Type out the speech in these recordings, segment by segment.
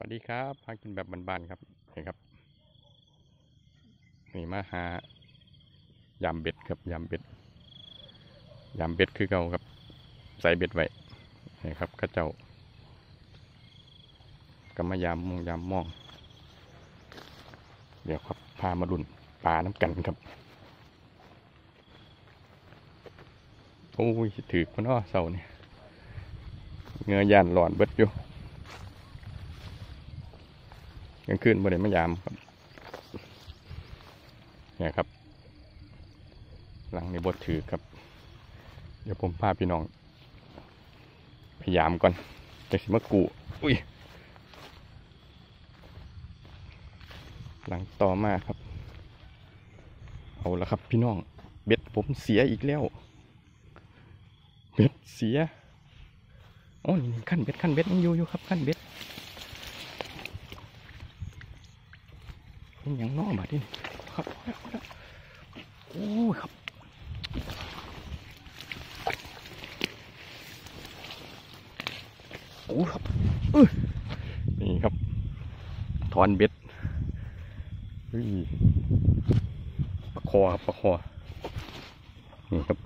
วัสดีครับพากินแบบบานๆครับนี่ครับนี่มาหายำเบ็ดครับยำเบ็ดยำเบ็ดคือเก่าครับ ใส่เบ็ดไว้นี่ครับข้าเจ้าก็มายามมองยามมอง เดี๋ยวครับพามาดุนปลาน้ำกันครับโอ้ยถือคนอ้อเสาเนี่ยเงยยันหลอนเบิดอยู่ กลางคืนบ่ได้มายามครับเนี่ยครับ หลังนี้บดถือครับ เดี๋ยวผมพาพี่น้อง พยายามก่อนจะสิมากูอุ้ย หลังต่อมาครับ เอาละครับพี่น้อง เบ็ดผมเสียอีกแล้ว เบ็ดเสียโอ้นี่ขั้นเบ็ดขั้นเบ็ดยังอยู่อยู่ครับขั้นเบ็ด เป็นอย่างนอกบาดนี่ครับโอ้ครับโอ้ครับนี่ครับ ถอนเบ็ดปลาคอครับปลาคอนี่ครับ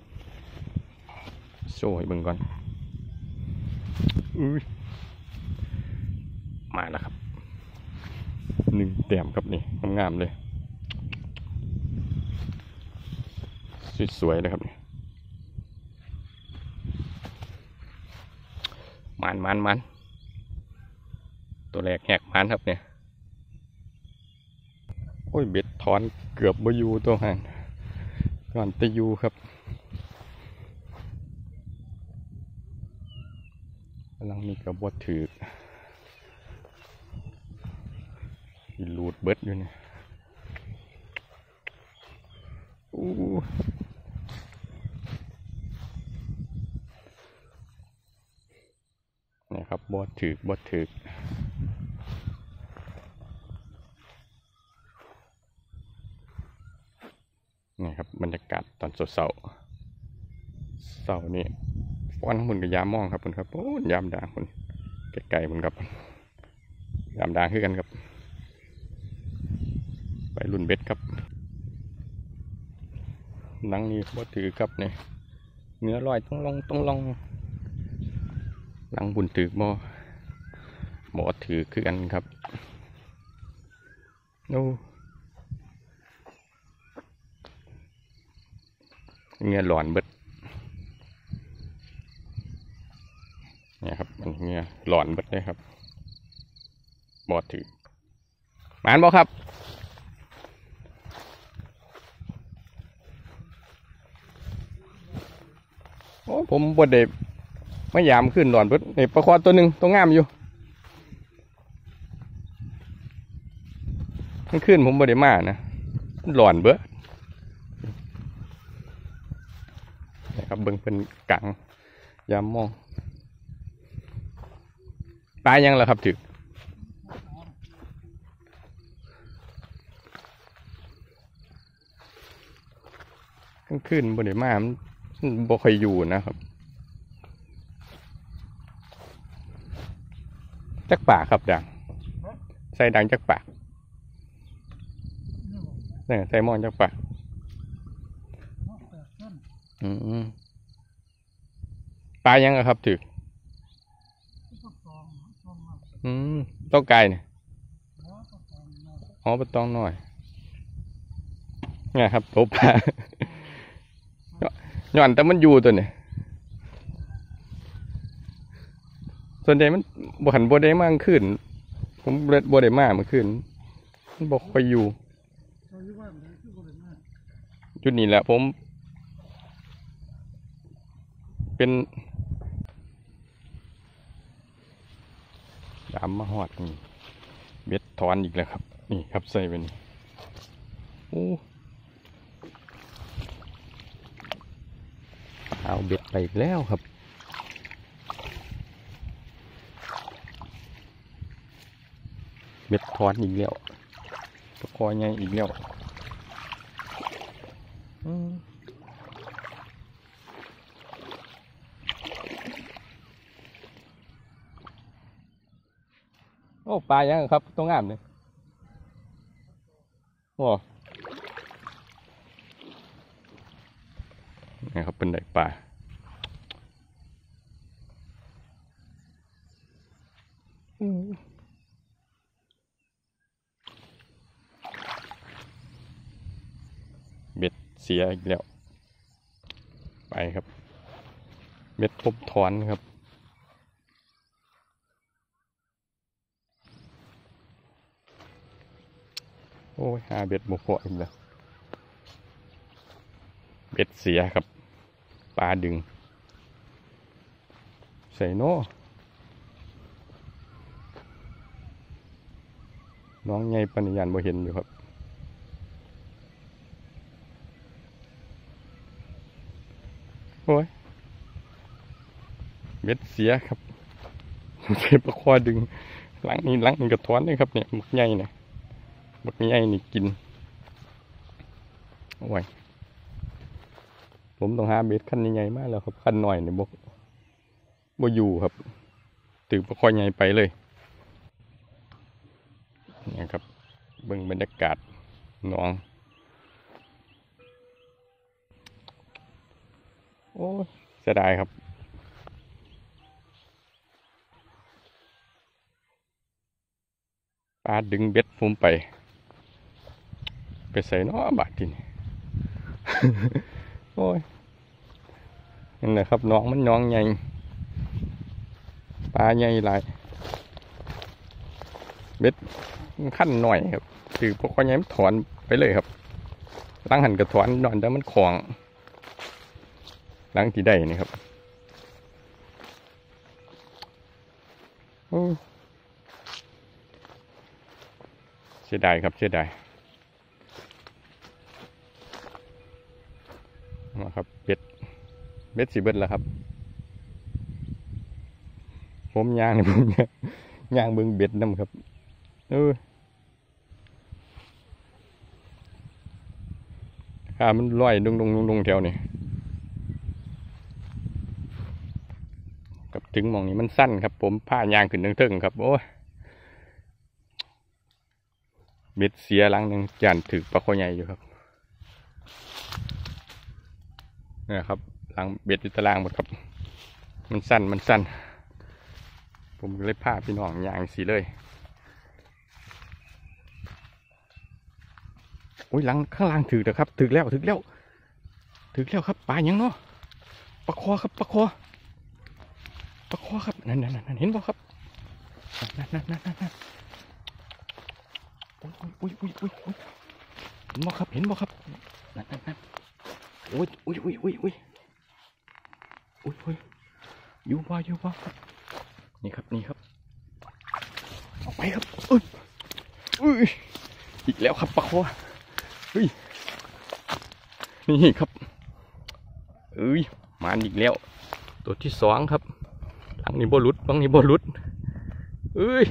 โซ่ให้เบิ่งก่อนอมาแล้วครับ หนึ่งแต้มครับนี่งามๆเลย สวยๆเลยครับนี่มันมันมันตัวแรกแหกมันครับเนี่ยโอ้ยเบ็ดถอนเกือบบอยู่ตัวหันก่อนตะยูครับกำลังมีกระบวถือ อีลูดเบิดอยู่เนี่ยอู้นี่ครับบอดถือบอดถือนี่ครับบรรยากาศตอนสดเสาร์เสาร์นี่ฟ้อนข้างบนกับยามมองครับคุณครับโอ้ยยามด่างคุณไกลๆคุณครับยามด่างคือกันครับ รุ่นเบ็ดครับ หนังนี้บ่ถือครับเนี่ยเนื้อลอยต้องลงต้องลงหลังบุญถือบ่บ่ถือคือกันครับโอ้เงี้ยหลอนเบิดเนี่ยครับมันเงี้ยหลอนเบิดเลยครับบ่ถือหมานบ่ครับ โอ้ผมบดเด็ไม่ยามขึ้นหลอนเบิดเด็ประคอตัวหนึ่งตัวงามอยู่มันขึ้นผมบดเดมานะหลอนเบิดนะครับเบิ่งเป็นกังยามมอง ตายยังล่ะครับถึกกลางคืนบดเดมามัน บ่ค่อยอยู่นะครับ จักป่าครับดัง ใส่ดังจักป่านี่ใส่หมอนจักป่าอืมปลายังอะครับถืออืมต้องไก่เนี่ยอ๋อปลาตองหน่อยไงครับตบปลา ย้อนแต่มันอยู่ตัวเนี่ยส่วนใหญ่มันบ่หันบ่ได้มากขึ้น ผมเล็ดบ่ได้มากมันขึ้นมันบอกไปอยู่จุดนี้แหละผม เป็นดามมาหอดนี่เบ็ดถอนอีกแล้วครับ นี่ครับใส่ไปนี่โอ้ เอาเบ็ดไปอีกแล้วครับ เบ็ดทอนอีกแล้วตะคอยไงอีกแล้วโอ้ปลายังครับตัวงามเลยโอ้ นี่ครับเป็นไดปลาเบ็ดเสียอีกแล้ว ไปครับ เบ็ดพบถอนครับโอ้ยหาเบ็ดบกพออีกแล้ว เบ็ดเสียครับ ปลาดึง ใส่โน่น้องไงปัญญานบ่เห็นอยู่ครับ โอ้ยเบ็ดเสียครับใช้ประคอดึงหลังนี้หลังนี้กระท้อนเลยครับเนี่ยมึกใหญ่เนี่ยบักใหญ่นี่กิน โอ้ย ผมต้องหาเบ็ดขั้นใหญ่ๆมากแล้วครับขั้นหน่อยเนี่ยบกบอยู่ครับถือปลาคอยใหญ่ไปเลยเนี่ยครับเบิ่งบรรยากาศหนอง โอ้ยเสียดายครับปลาดึงเบ็ดผมไป ไปใส่น้อบาดทีนี่ โอ้ยนั่นแหละครับน้องมันน้องใหญ่ปลาใหญ่หลายเบ็ดขั้นหน่อยครับถือพวกข้อใหญ่มันถอนไปเลยครับล้างหันกระถอนนอนแต่มันของล้างที่ได้นี่ครับเสียดายครับเสียดาย มาครับเบ็ด เบ็ดสีเบ็ดแล้วครับ ผมยางนี่ผมยางยางเบิ่งเบ็ดน้ำครับเออขามันลอยดงดงดงดงแถวนี่กับถึงมองนี้มันสั้นครับ ผมผ้ายางขึ้นเทิงๆครับโอ้เบ็ดเสียหลังหนึ่งจานถือปลาโคอใหญ่อยู่ครับนี่ครับ หลังเบ็ดอยู่ตารางหมดครับ มันสั้นมันสั้น ผมเลยพาพี่น้องอย่างสีเลยโอ้ยหลังข้างล่างถือนะครับถือแล้วถือแล้วถือแล้วครับปลายังเนาะปลาคอครับปลาคอปลาคอครับนั่นนั่นนั่นเห็นบ่ครับนั่นนั่นนั่นนั่นนั่นอุ้ยอุ้ยอุ้ยอุ้ยเห็นบ่ครับเห็นบ่ครับนั่นนั่นนั่นอุ้ยอุ้ยอุ้ยอุ้ยอุ้ย อุ้ยอุ้ยอยู่ว่าอยู่ว่านี่ครับนี่ครับออกไปครับเอ้ยอุ้ยอีกแล้วครับปลาคอเฮ้ยนี่ครับเอ้ยมาอีกแล้ว ตัวที่สองครับหลังนี้บอลุดหลังนี้บอลุดเอ้ย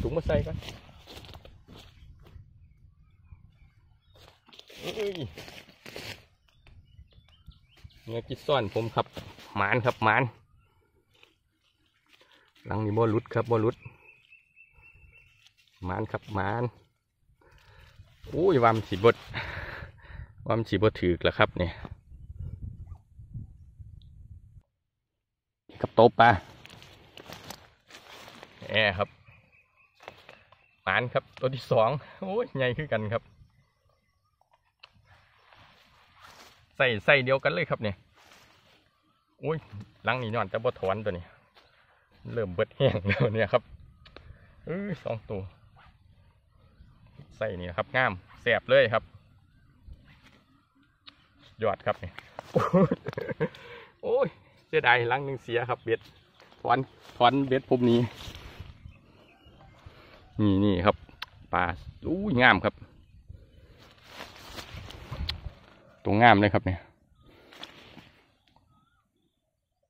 ถุงมาใส่กันเอ้ย เนี่ยกิซ่อนผมครับหมานครับหมานหลังนี้บ่หลุดครับบ่หลุดหมานครับหมานโอ้ยวามสีบดวามสีบดถือกแล้วครับเนี่ยกับโต๊ะปลาแอครับหมานครับตัวที่สองโอ้ยใหญ่ขึ้นกันครับ ใส่ใส่เดียวกันเลยครับเนี่ยอุ้ยลังนี้นอนจะบ่ถอนตัวนี้ เริ่มเบิดแห้งแล้วเนี่ยครับเอ้ยสองตัวใส่นี่ครับงามแสบเลยครับ ยอดครับเนี่ยโอ้ยเสียดายลังหนึ่งเสียครับเบ็ดถอนถอนเบ็ดผมนี้ นี่นี่ครับปลาอู้ยงามครับ ตัวงามเลยครับเนี่ย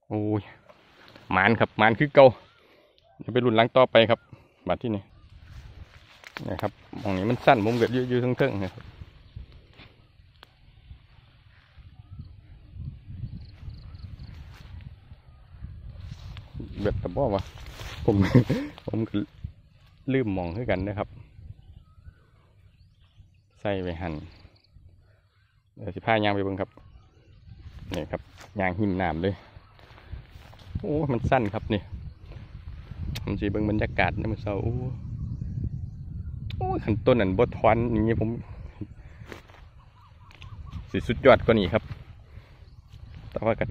โอ้ยหมานครับหมานคือเก่าเดี๋ยวไปรุ่นหลังต่อไปครับบัดที่นี่นะครับมองนี้มันสั้นมุมเกิดยืดๆเทิงๆนะครับเบ็ดตะบ้อวะผม ผมลืมมองคือกันนะครับ ใส่ไปหั่น เดี๋ยวสิพายางไปเบิ่งครับนี่ครับยางหิมน้ำเลยโอ้ มันสั้นครับนี่ผมสีเบิ่งบรรยากาศนะมันเศร้าโอ้โอ้ขันต้นนั่นบดทอนอย่างเงี้ยผมสิสุดยอดกว่านี้ครับ แต่ว่าก็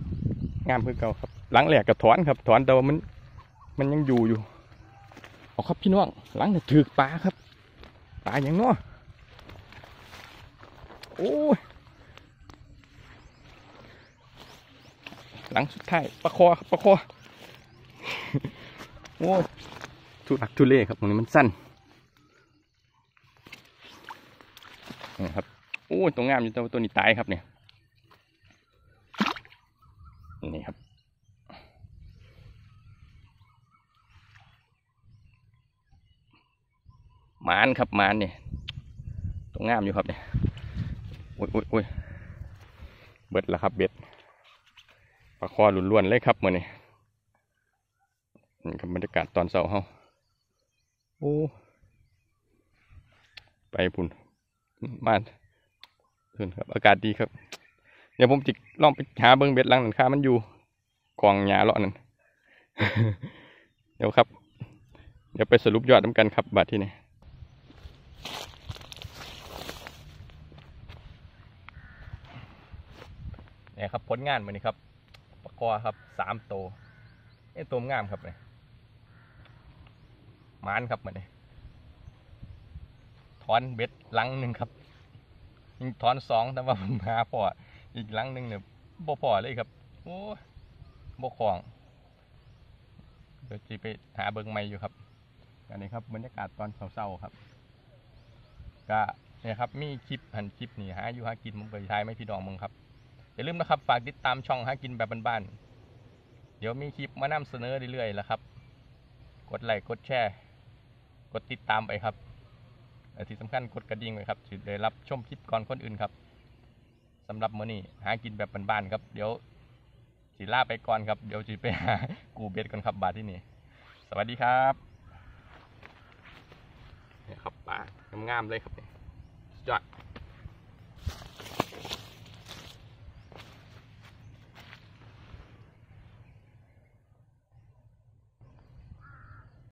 งามคือเก่าครับหลังแหลกกับถอนครับ ถอนแต่ว่ามัน มันยังอยู่อยู่เอาครับพี่น้องหลังเนี่ยถือปลาครับปลาอย่างเน้อโอ้ย หลังสุดท้ายปลาคอครับปลาคอโอ้ยทุลักทุเลครับตรงนี้มันสั้นนี่ครับโอ้ยตรงงามอยู่ตัวตัวนี้ตายครับเนี่ยนี่ครับหมานครับหมานเนี่ยตรงงามอยู่ครับเนี่ยโอ้ยโอ้ยโอ้ยเบิดแล้วครับเบ็ด ปลาคอล้วนเลยครับมื่อนี้นี่ครับบรรยากาศตอนเช้าเฮาโอ้ไปพุ่นมาเพิ่นครับ อากาศดีครับ เดี๋ยวผมจิลองไปหาเบิ้งเบ็ดลังนันค้ามันอยู่กองหญ้าเลาะนั่นเดี๋ยวครับ เดี๋ยวไปสรุปยอดน้ำกันครับบาทที่นี่เนี่ยครับผลงานมือนี้ครับ อครับสามตัวไอ้ตัวงามครับเลยมานครับมันเลยถอนเบ็ดลังหนึ่งครับยิงถอนสองแต่ว่ามหาพออีกลังหนึ่งเนี่ยบ่พอเลยครับ โอ้บ่คลองเดี๋ยวจีไปหาเบิงใหม่อยู่ครับอันนี้ครับบรรยากาศตอนเช้าๆครับ ก็เนี่ยครับมีคลิปหันคลิปนี่หาอยู่หากินผมไปทายไม่พี่ดองมึงครับ อย่าลืมนะครับ ฝากติดตามช่องหากินแบบบ้านๆ เดี๋ยวมีคลิปมานำเสนอเรื่อยๆแล้วครับ กดไลค์ กดแชร์ กดติดตามไปครับและที่สำคัญกดกระดิ่งไว้ครับจะได้รับชมคลิปก่อนคนอื่นครับสำหรับมื้อนี้หากินแบบบ้านๆครับ เดี๋ยวสิลาไปก่อนครับ เดี๋ยวจีไปหากูเบ็ดก่อนครับบาทที่นี่ สวัสดีครับเนี่ยครับปลางามๆเลยครับเนี่ย